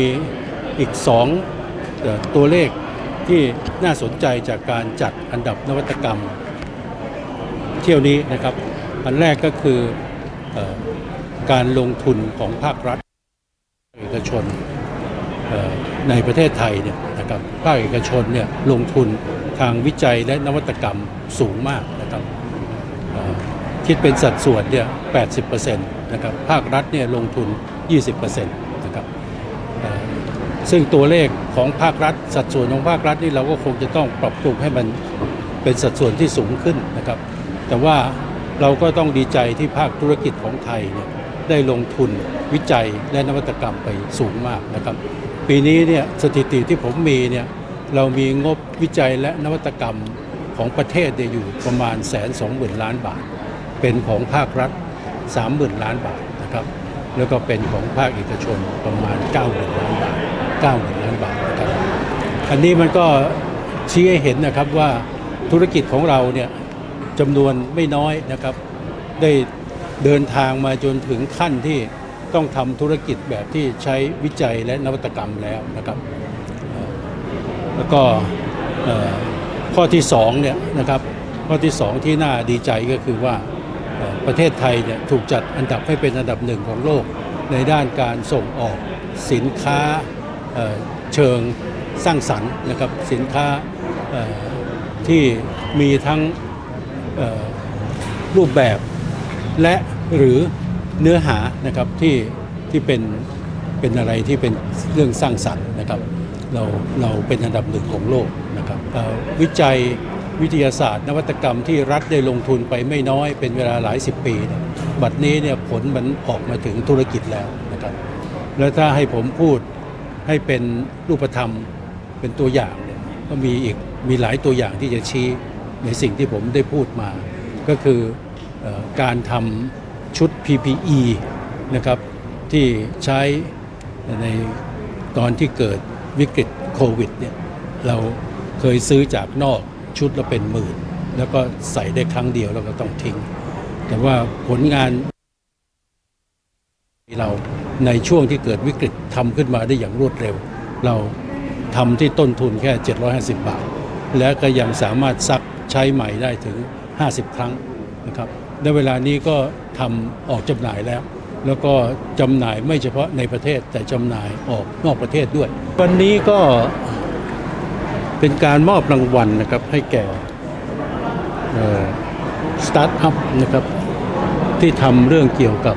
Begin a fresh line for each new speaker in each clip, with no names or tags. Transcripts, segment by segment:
มีอีกสองตัวเลขที่น่าสนใจจากการจัดอันดับนวัตกรรมเที่ยวนี้นะครับ อันแรกก็คืออการลงทุนของภาครัฐเอกชนในประเทศไทยเนี่ยนะครับภาคเอกชนเนี่ยลงทุนทางวิจัยและนวัตกรรมสูงมากนะครับคิดเป็นสัดส่วนเนี่ย 80%นะครับภาครัฐเนี่ยลงทุน 20%นะครับเอ่อ ซึ่งตัวเลขของภาครัฐ สัดส่วนของภาครัฐนี่เราก็คงจะต้องปรับปรุงให้มันเป็นสัดส่วนที่สูงขึ้นนะครับ แต่ว่าเราก็ต้องดีใจที่ภาคธุรกิจของไทยเนี่ยได้ลงทุนวิจัยและนวัตกรรมไปสูงมากนะครับ ปีนี้เนี่ยสถิติที่ผมมีเนี่ยเรามีงบวิจัยและนวัตกรรมของประเทศเนี่ยอยู่ประมาณแสนสองหมื่นล้านบาท เป็นของภาครัฐ30,000 ล้านบาทนะครับ แล้วก็เป็นของภาคเอกชนประมาณ90,000 ล้านบาท 90,000ล้านบาทนะครับอันนี้มันก็ชี้ให้เห็นนะครับว่าธุรกิจของเราเนี่ยจำนวนไม่น้อยนะครับ ได้เดินทางมาจนถึงขั้นที่ต้องทำธุรกิจแบบที่ใช้วิจัยและนวัตกรรมแล้วนะครับ แล้วก็ข้อที่สองเนี่ยนะครับข้อที่สองที่น่าดีใจก็คือว่าประเทศไทยเนี่ยถูกจัดอันดับให้เป็นอันดับหนึ่งของโลกในด้านการส่งออกสินค้า เชิงสร้างสรรค์นะครับสินค้าที่มีทั้งรูปแบบและหรือเนื้อหานะครับที่ที่เป็นเป็นอะไรที่เป็นเรื่องสร้างสรรค์นะครับเราเราเป็นอันดับหนึ่งของโลกนะครับวิจัยวิทยาศาสตร์ นวัตกรรมที่รัฐได้ลงทุนไปไม่น้อยเป็นเวลาหลายสิบปีบัดนี้เนี่ยผลมันออกมาถึงธุรกิจแล้วนะครับ แล้วถ้าให้ผมพูด ให้เป็นรูปธรรมเป็นตัวอย่างเนี่ยก็มีอีกมีหลายตัวอย่างที่จะชี้ในสิ่งที่ผมได้พูดมา ก็คือเออการทำชุด PPE นะครับที่ใช้ในตอนที่เกิดวิกฤตโควิดเนี่ยเราเคยซื้อจากนอกชุดละเป็นหมื่น แล้วก็ใส่ได้ครั้งเดียวแล้วก็ต้องทิ้ง แต่ว่าผลงานเรา ในช่วงที่เกิดวิกฤตทำขึ้นมาได้อย่างรวดเร็ว เราทำที่ต้นทุนแค่ 750 บาท และก็ยังสามารถซักใช้ใหม่ได้ถึง 50 ครั้งนะครับในเวลานี้ก็ทำออกจำหน่ายแล้ว แล้วก็จำหน่ายไม่เฉพาะในประเทศแต่จำหน่ายออกนอกประเทศด้วย วันนี้ก็เป็นการมอบรางวัลนะครับให้แก่สตาร์ทอัพนะครับที่ทำเรื่องเกี่ยวกับ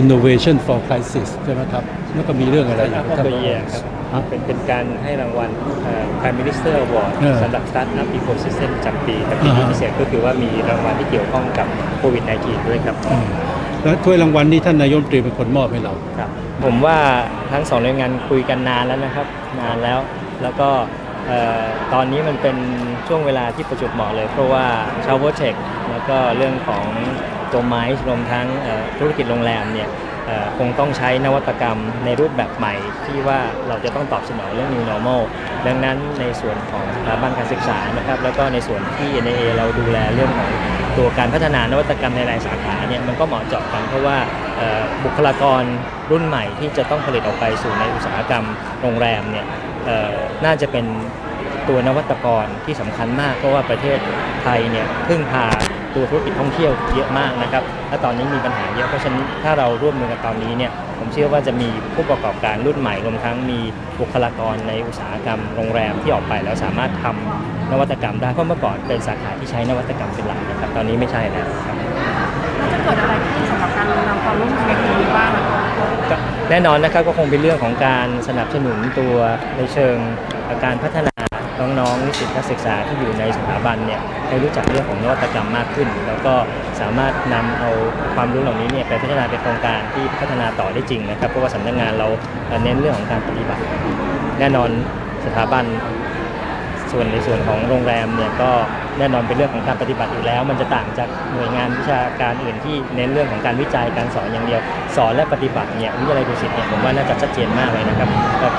Innovation for Crisis ใช่ไหมครับ แล้วก็มีเรื่องอะไรอีก
Startup
ครับ
of the Year ครับ
ฮะ
เป็นเป็นการให้รางวัลเอ่อ Prime Minister Award
เออ
สำหรับ Startup Ecosystem ประจำปีแต่ปี
อ่า
นี้
ฮะ
พิเศษก็คือว่ามีรางวัลที่เกี่ยวข้องกับโควิด -19 ด้วยครับ
อืมแล้วถ้วยรางวัลนี้ท่านนายกรัฐมนตรีเป็นคนมอบให้เรา
ครับ ผมว่าทั้งสองหน่วยงานคุยกันนานแล้วนะครับ นานแล้วแล้วก็เอ่อ ตอนนี้มันเป็นช่วงเวลาที่ประจวบเหมาะเลย เพราะว่าชาวเวอร์เทคแล้วก็เรื่องของตัวไม้รวมทั้งธุรกิจโรงแรมเนี่ยคงต้องใช้นวัตกรรมในรูปแบบใหม่ ที่ว่าเราจะต้องตอบสนองเรื่อง new normal ดังนั้นในส่วนของสถาบันการศึกษานะครับ แล้วก็ในส่วนที่ NAA เราดูแลเรื่องของตัวการพัฒนานวัตกรรมในรายสาขาเนี่ยมันก็เหมาะเจาะกันเพราะว่า บุคลากรรุ่นใหม่ที่จะต้องผลิตออกไปสู่ในอุตสาหกรรมโรงแรมเนี่ยน่าจะเป็นตัวนวัตกรที่สำคัญมาก เพราะว่าประเทศไทยเนี่ยพึ่งพาตัวธุรกิจท่องเที่ยวเยอะมากนะครับ และตอนนี้มีปัญหาเยอะเพราะฉะนั้นถ้าเราร่วมมือกันตอนนี้เนี่ยผมเชื่อว่าจะมีผู้ประกอบการรุ่นใหม่รวมทั้งมีบุคลากรในอุตสาหกรรมโรงแรมที่ออกไปแล้วสามารถทำนวัตกรรมได้เพราะเมื่อก่อนเป็นสาขาที่ใช้นวัตกรรมเป็นหลักนะครับ ตอนนี้ไม่ใช่แล้วครับ
จะเกิดอะไรขึ้นำความร่วมมือในครั้งนี้บ้างอะคะ
ก็ แน่นอนนะครับก็คงเป็นเรื่องของการสนับสนุนตัวในเชิงการพัฒนาน้องๆนิสิตนักศึกษาที่อยู่ในสถาบันเนี่ยให้รู้จักเรื่องของนวัตกรรมมากขึ้น แล้วก็สามารถนำเอาความรู้เหล่านี้เนี่ยไปพัฒนาเป็นโครงการที่พัฒนาต่อได้จริงนะครับเพราะว่าสำนักงานเราเน้นเรื่องของการปฏิบัติ แน่นอนสถาบัน ส่วนในส่วนของโรงแรมเนี่ยก็แน่นอนเป็นเรื่องของการปฏิบัติอยู่แล้ว มันจะต่างจากหน่วยงานวิชาการอื่นที่เน้นเรื่องของการวิจัยการสอนอย่างเดียว สอนและปฏิบัติเนี่ยวิทยาลัยดุสิตเนี่ยผมว่าน่าจะชัดเจนมากเลยนะครับคิด